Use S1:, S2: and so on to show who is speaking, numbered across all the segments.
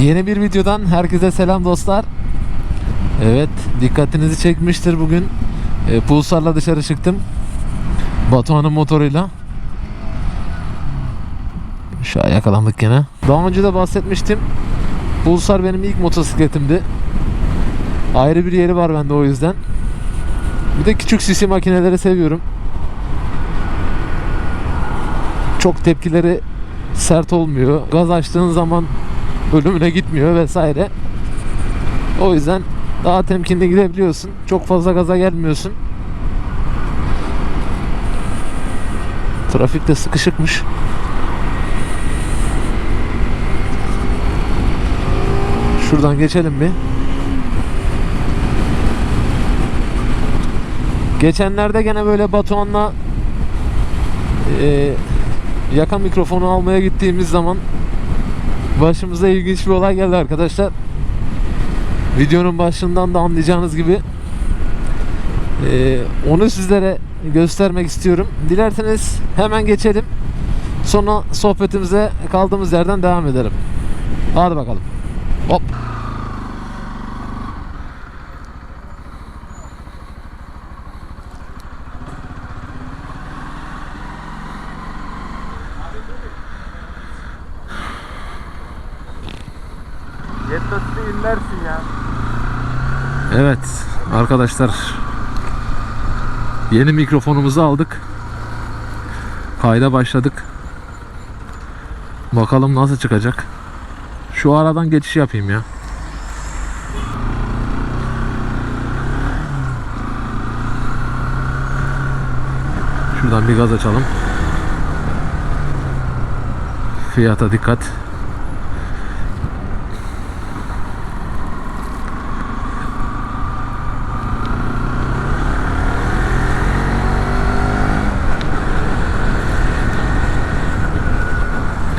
S1: Yeni bir videodan herkese selam dostlar. Evet, dikkatinizi çekmiştir bugün. E, Pulsar'la dışarı çıktım. Batuhan'ın motoruyla. Şu an yakalandık gene. Daha önce de bahsetmiştim. Pulsar benim ilk motosikletimdi. Ayrı bir yeri var bende o yüzden. Bir de küçük sisi makineleri seviyorum. Çok tepkileri sert olmuyor. Gaz açtığın zaman ölümüne gitmiyor vesaire. O yüzden daha temkinli gidebiliyorsun. Çok fazla gaza gelmiyorsun. Trafik de sıkışıkmış. Şuradan geçelim bir. Geçenlerde gene böyle Batuhan'la e, yaka mikrofonu almaya gittiğimiz zaman başımıza ilginç bir olay geldi arkadaşlar. Videonun başından da anlayacağınız gibi e, onu sizlere göstermek istiyorum. Dilerseniz hemen geçelim. Sonra sohbetimize kaldığımız yerden devam edelim. Hadi bakalım. Hop. Evet arkadaşlar yeni mikrofonumuzu aldık. Kayda başladık. Bakalım nasıl çıkacak. Şu aradan geçiş yapayım ya. Şuradan bir gaz açalım. Fiyata dikkat.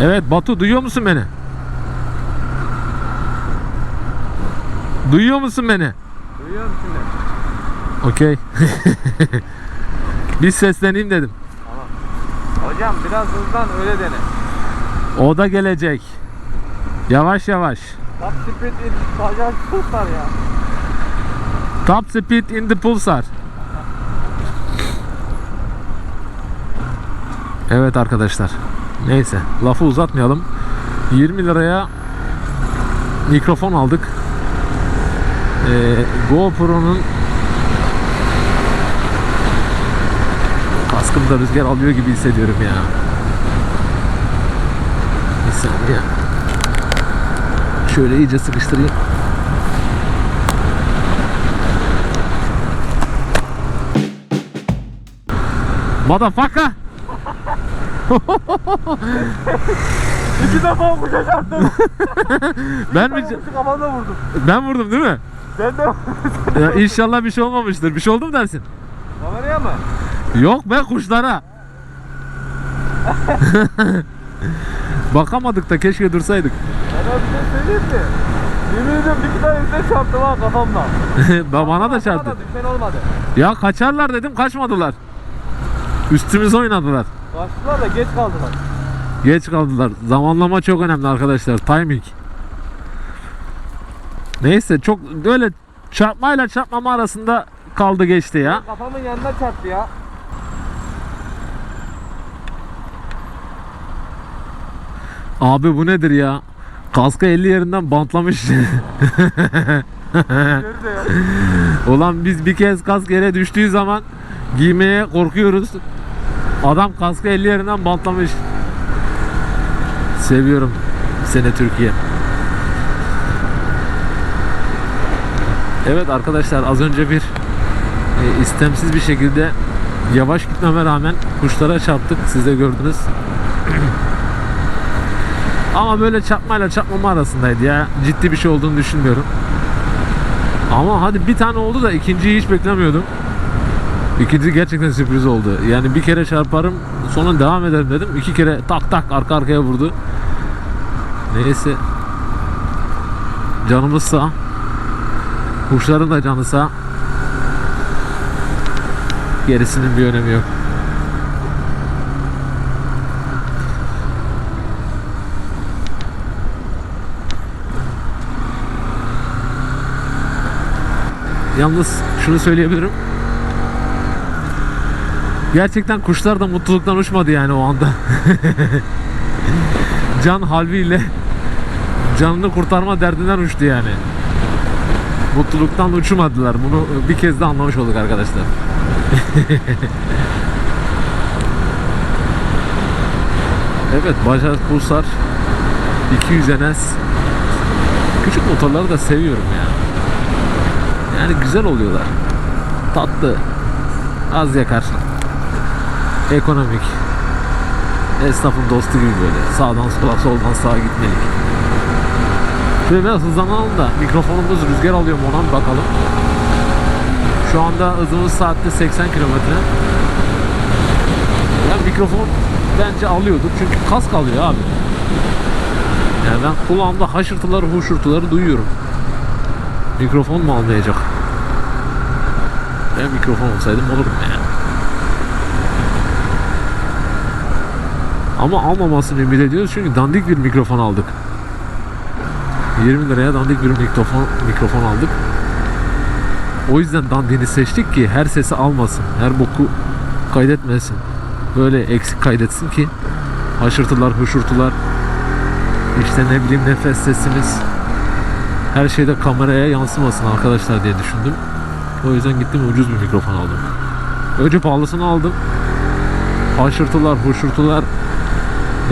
S1: Evet Batu duyuyor musun beni? Duyuyor musun beni?
S2: Duyuyorum şimdi.
S1: Okey. bir sesleneyim dedim.
S2: Hocam biraz hızlan öyle dene.
S1: O da gelecek. Yavaş yavaş.
S2: Top speed in bacak tutar ya.
S1: Top speed in the pulsar. Evet arkadaşlar. Neyse lafı uzatmayalım. 20 liraya mikrofon aldık. Ee, GoPro'nun kaskımda rüzgar alıyor gibi hissediyorum ya. Bir saniye. Şöyle iyice sıkıştırayım. Motherfucker!
S2: İki defa kuşa çarptım.
S1: Ben mi
S2: kafamda vurdum.
S1: ben vurdum değil mi?
S2: Ben de
S1: Ya inşallah bir şey olmamıştır. Bir şey oldu mu dersin?
S2: Kameraya mı?
S1: Yok be kuşlara. Bakamadık da keşke dursaydık.
S2: Bana bir şey söyleyeyim mi? Yemin ediyorum bir iki tane üstüne çarptım ha kafamla.
S1: Ba- Bana da çarptı.
S2: da düşen olmadı.
S1: Ya kaçarlar dedim kaçmadılar. Üstümüze oynadılar.
S2: Kaçtılar da geç kaldılar.
S1: Geç kaldılar. Zamanlama çok önemli arkadaşlar. Timing. Neyse çok böyle çarpmayla çarpmama arasında kaldı geçti ya.
S2: Kafamın yanına çarptı ya.
S1: Abi bu nedir ya? Kaska 50 yerinden bantlamış. Ulan biz bir kez kask yere düştüğü zaman giymeye korkuyoruz. Adam kaskı 50 yerinden bantlamış. Seviyorum seni Türkiye. Evet arkadaşlar az önce bir e, istemsiz bir şekilde yavaş gitmeme rağmen kuşlara çarptık. Siz de gördünüz. Ama böyle çarpmayla çarpmama arasındaydı ya. Ciddi bir şey olduğunu düşünmüyorum. Ama hadi bir tane oldu da ikinciyi hiç beklemiyordum. İkinci gerçekten sürpriz oldu. Yani bir kere çarparım sonra devam ederim dedim. İki kere tak tak arka arkaya vurdu. Neyse. Canımız sağ. Kuşların da canı sağ. Gerisinin bir önemi yok. Yalnız şunu söyleyebilirim. Gerçekten kuşlar da mutluluktan uçmadı yani o anda. Can halviyle canını kurtarma derdinden uçtu yani. Mutluluktan uçmadılar. Bunu bir kez de anlamış olduk arkadaşlar. evet Bajaj Pulsar 200 NS Küçük motorları da seviyorum ya. Yani güzel oluyorlar. Tatlı. Az yakar. Ekonomik. Esnafın dostu gibi böyle. Sağdan sola, soldan sağa gitmelik. Şöyle biraz hızlanalım da mikrofonumuz rüzgar alıyor mu ona bir bakalım. Şu anda hızımız saatte 80 kilometre. Ya mikrofon bence alıyordur çünkü kas kalıyor abi. Yani ben kulağımda haşırtıları huşurtuları duyuyorum. Mikrofon mu almayacak? Ben mikrofon olsaydım olurdum ya. Ama almamasını ümit ediyoruz çünkü dandik bir mikrofon aldık. 20 liraya dandik bir mikrofon mikrofon aldık. O yüzden dandini seçtik ki her sesi almasın. Her boku kaydetmesin. Böyle eksik kaydetsin ki haşırtılar, huşurtular işte ne bileyim nefes sesimiz her şeyde kameraya yansımasın arkadaşlar diye düşündüm. O yüzden gittim ucuz bir mikrofon aldım. Önce pahalısını aldım. Haşırtılar, huşurtular,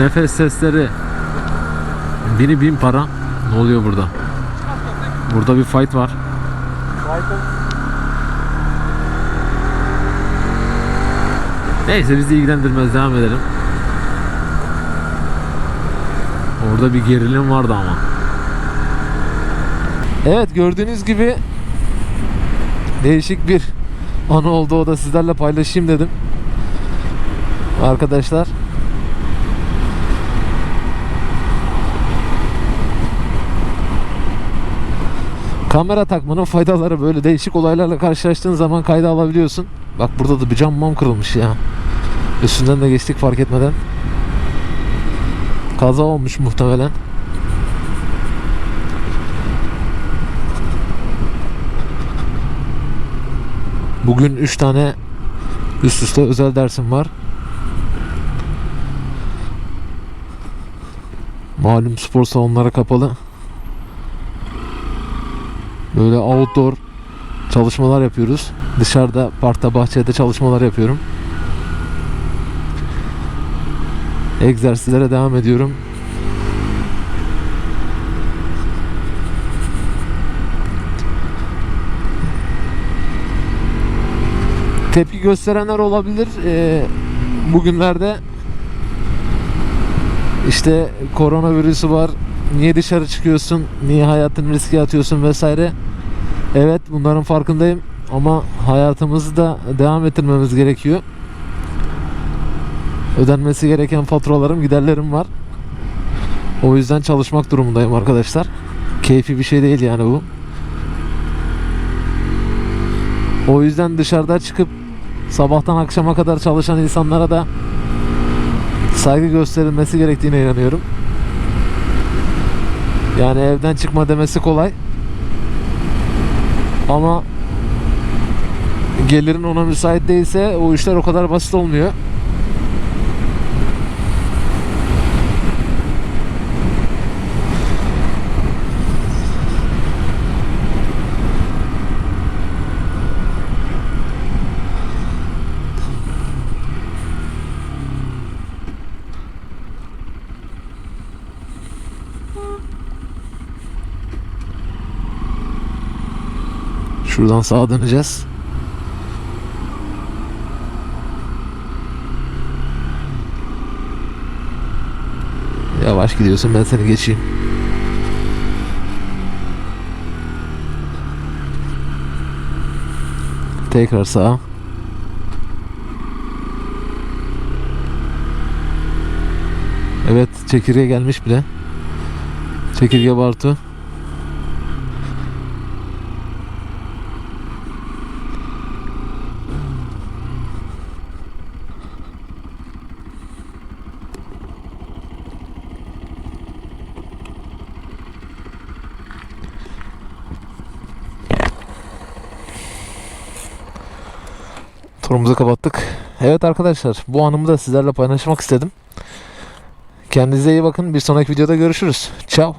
S1: nefes sesleri bini bin para. Ne oluyor burada? Burada bir fight var. Neyse bizi ilgilendirmez devam edelim. Orada bir gerilim vardı ama. Evet gördüğünüz gibi değişik bir anı oldu o da sizlerle paylaşayım dedim. Arkadaşlar. Kamera takmanın faydaları böyle değişik olaylarla karşılaştığın zaman kayda alabiliyorsun. Bak burada da bir cam mam kırılmış ya. Üstünden de geçtik fark etmeden. Kaza olmuş muhtemelen. Bugün 3 tane üst üste özel dersim var. Malum spor salonları kapalı. Böyle outdoor çalışmalar yapıyoruz. Dışarıda parkta bahçede çalışmalar yapıyorum. Egzersizlere devam ediyorum. Tepki gösterenler olabilir. Ee, bugünlerde işte koronavirüsü var. Niye dışarı çıkıyorsun? Niye hayatını riske atıyorsun vesaire. Evet bunların farkındayım ama hayatımızı da devam ettirmemiz gerekiyor. Ödenmesi gereken faturalarım, giderlerim var. O yüzden çalışmak durumundayım arkadaşlar. Keyfi bir şey değil yani bu. O yüzden dışarıda çıkıp sabahtan akşama kadar çalışan insanlara da saygı gösterilmesi gerektiğine inanıyorum. Yani evden çıkma demesi kolay. Ama gelirin ona müsait değilse o işler o kadar basit olmuyor. Şuradan sağa döneceğiz. Yavaş gidiyorsun ben seni geçeyim. Tekrar sağa. Evet çekirge gelmiş bile. Çekirge Bartu. Turumuzu kapattık. Evet arkadaşlar bu anımı da sizlerle paylaşmak istedim. Kendinize iyi bakın. Bir sonraki videoda görüşürüz. Ciao.